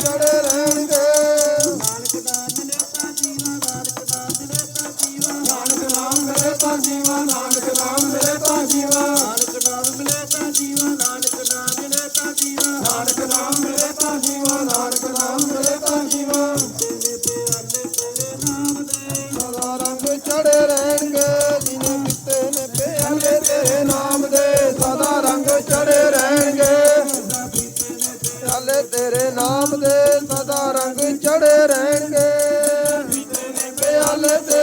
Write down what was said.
ਚੜੇ ਤੇਰੇ ਨਾਮ ਦੇ ਸਦਾ ਰੰਗ ਚੜੇ ਰਹਿਣਗੇ। ਪਿਆਲੇ ਤੇ